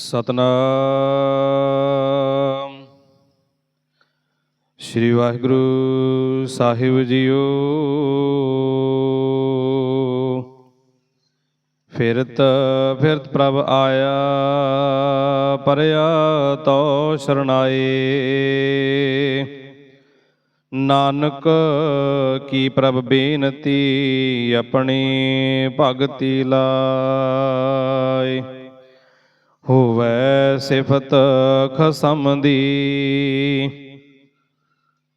Satnam. Shri Waheguru Sahib JIO. ਫਿਰਤ ਫਿਰਤ ਪ੍ਰਭ ਆਇਆ, ਪਰਿਆ ਤੋ ਸਰਣਾਏ ਨਾਨਕ, ਕੀ ਪ੍ਰਭ ਬੇਨਤੀ ਆਪਣੀ ਭਗਤੀ ਲਾਇ ਸਿਫਤ ਖਸਮ ਦੀ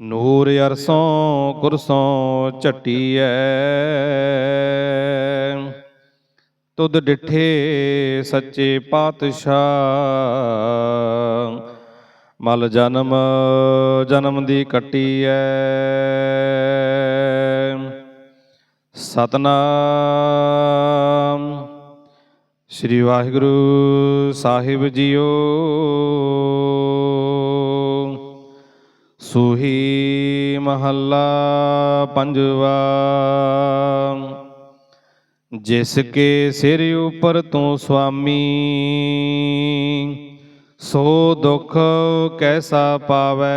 ਨੂਰ ਅਰਸੋਂ ਕੁਰਸੋਂ ਝਟੀਐ। ਤੁਧ ਡਿਠੇ ਸੱਚੇ ਪਾਤਸ਼ਾਹ। ਮਲ ਜਨਮ ਜਨਮ ਦੀ ਕੱਟੀ ਕੱਟੀਐ। ਸਤਨਾਮ ਸ੍ਰੀ ਵਾਹਿਗੁਰੂ ਸਾਹਿਬ ਜੀਓ। ਸੂਹੀ ਮਹੱਲਾ ਪੰਜਵਾ, ਜਿਸ ਕੇ ਸਿਰ ਉਪਰ ਤੂੰ ਸੁਆਮੀ, ਸੋ ਦੁਖ ਕੈਸਾ ਪਾਵੈ?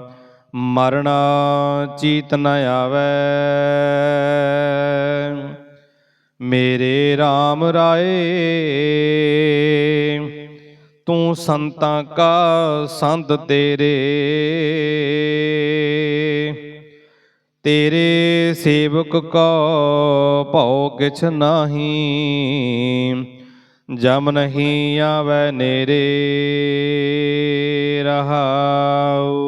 ਮਰਣਾ ਚੀਤ ਨ ਆਵੈ। ਮੇਰੇ RAM ਰਾਏ, ਤੂੰ ਸੰਤਾਂ ਕਾ ਸੰਦ ਤੇਰੇ। ਤੇਰੇ ਸੇਵਕ ਕੋ ਭਉ ਕਿਛ ਨਾਹੀ, ਜਮ ਨਹੀਂ ਆਵੈ ਨੇਰੇ ਰਹਾਉ।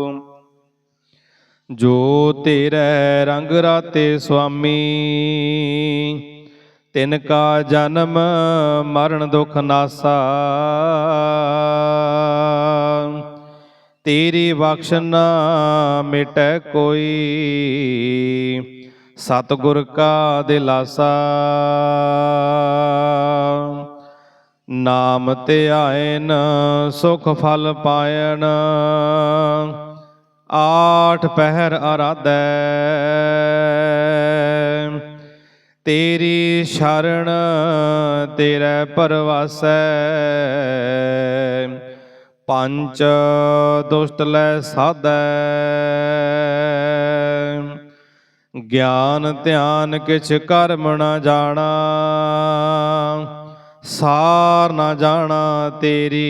ਜੋ ਤੇਰੇ ਰੰਗ ਰਾਤੇ ਸੁਆਮੀ, ਤਿਨ ਕਾ ਜਨਮ ਮਰਨ ਦੁਖ ਨਾਸਾ। ਤੇਰੀ ਬਖਸ਼ ਨਾ ਮਿਟੈ ਕੋਈ, ਸਤਿਗੁਰ ਕਾ ਦਿਲਾਸਾ। ਨਾਮ ਧਿਆਇਨ ਸੁਖ ਫਲ ਪਾਇਣ ਆਠ ਪਹਿਰ ਅਰਾਧੈ। ਤੇਰੀ ਸ਼ਰਨ ਤੇਰੇ ਪਰਵਾਸੈ। ਪੰਚ ਦੁਸ਼ਟ ਲੈ ਸਾਧੈ। ਗਿਆਨ ਧਿਆਨ ਕਿਛ ਕਰਮ ਨਾ ਜਾਣਾ। ਸਾਰ ਨ ਜਾਣਾ ਤੇਰੀ